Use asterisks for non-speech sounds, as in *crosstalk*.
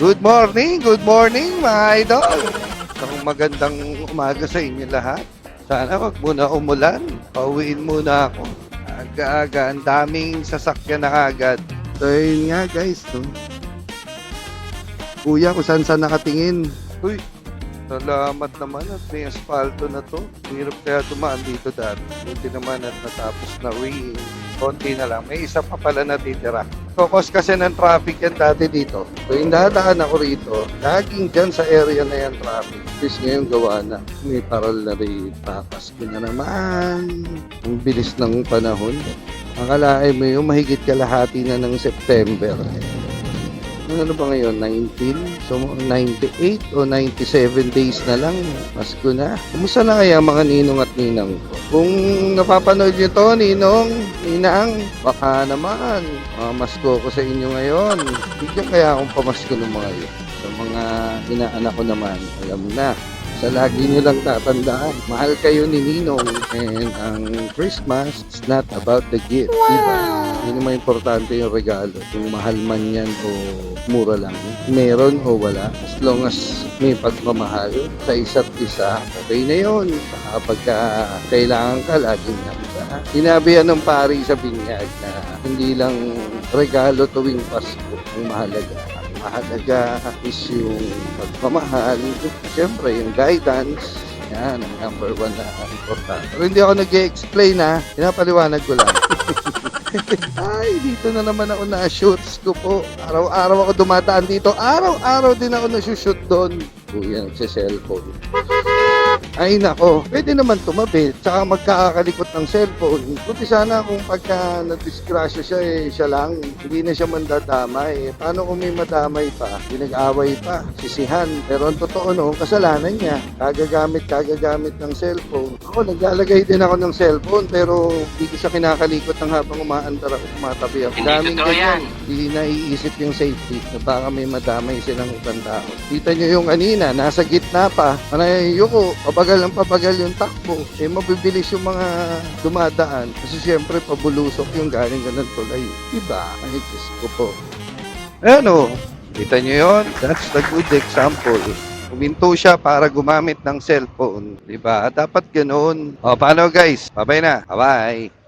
Good morning, good morning mga idol. Isang magandang umaga sa inyo lahat. Sana wag muna umulan. Pauwiin muna ako. Aga-aga, ang daming sasakyan na agad. So yun nga guys, no? Kuya, kung saan saan nakatingin. Uy, salamat naman at may asfalto na to. Hirap kaya tumaan dito dati. Buti naman at natapos na ring. Konti na lang. May isa pa pala natitira. Focus kasi ng traffic yan dati dito. So yung dadaan ako rito, laging dyan sa area na yan traffic. Bis ngayon gawa na. May paral na rin. Papasko na naman. Ang bilis ng panahon. Akalain mo yung mahigit kalahati na ng September. Ano ba ngayon? 19? So, 98 o 97 days na lang. Pasko na. Kumusta na kaya mga ninong at ninang ko? Kung napapanood nyo to, ninong, ninang, baka naman, mamasko ko sa inyo ngayon. Bigyan kaya akong pamasko ng mga yun. Sa mga inaanak ko naman, alam na. Sa lagi nyo lang tatandaan, mahal kayo ni Ninong. And ang Christmas, it's not about the gift. Diba? Hindi naman importante yung regalo. Kung mahal man yan o mura lang. Meron o wala. As long as may pagmamahal sa isa't isa, okay na yun. Kapag ka kailangan ka, laging nasa. Sinabi yan ng pari sa binyag na hindi lang regalo tuwing Pasko ang mahalaga. Mahalaga is yung pagmamahal. Siyempre, yung guidance. Yan, ang number one na importante. Pero hindi ako nag explain ha. Pinapaliwanag ko lang. *laughs* *laughs* Ay, dito na naman ako na-shoots ko po. Araw-araw ako dumadaan dito. Araw-araw din ako na-shoot doon. Kuya, nagsa-cellphone. Ay nako, pwede naman tumabi, tsaka magkakalikot ng cellphone. Buti sana kung pagka nadisgrasya siya, eh, siya lang, hindi na siya mandadamay. Eh, paano kung may madamay pa, pinag-away pa, sisihan. Pero ang totoo no, kasalanan niya. Kagagamit, kagagamit ng cellphone. Ako, naglalagay din ako ng cellphone, pero hindi siya kinakalikot ng habang umaandar ako, tumatabi ako. Hindi Daming totoo ganyan. yan. Hindi naiisip yung safety na baka may madamay silang ibang tao. Kita nyo yung kanina, nasa gitna pa. Manay, yuko, pabagal ng pabagal yung takbo. Eh, mabibilis yung mga dumadaan. Kasi syempre, pabulusok yung galing ka ng tulay. Diba? Ay, Diyos ko po. Ano? Kita nyo yun? That's the good example. Huminto siya para gumamit ng cellphone. Diba? Dapat ganoon. O, paano guys? Bye-bye na. Bye-bye.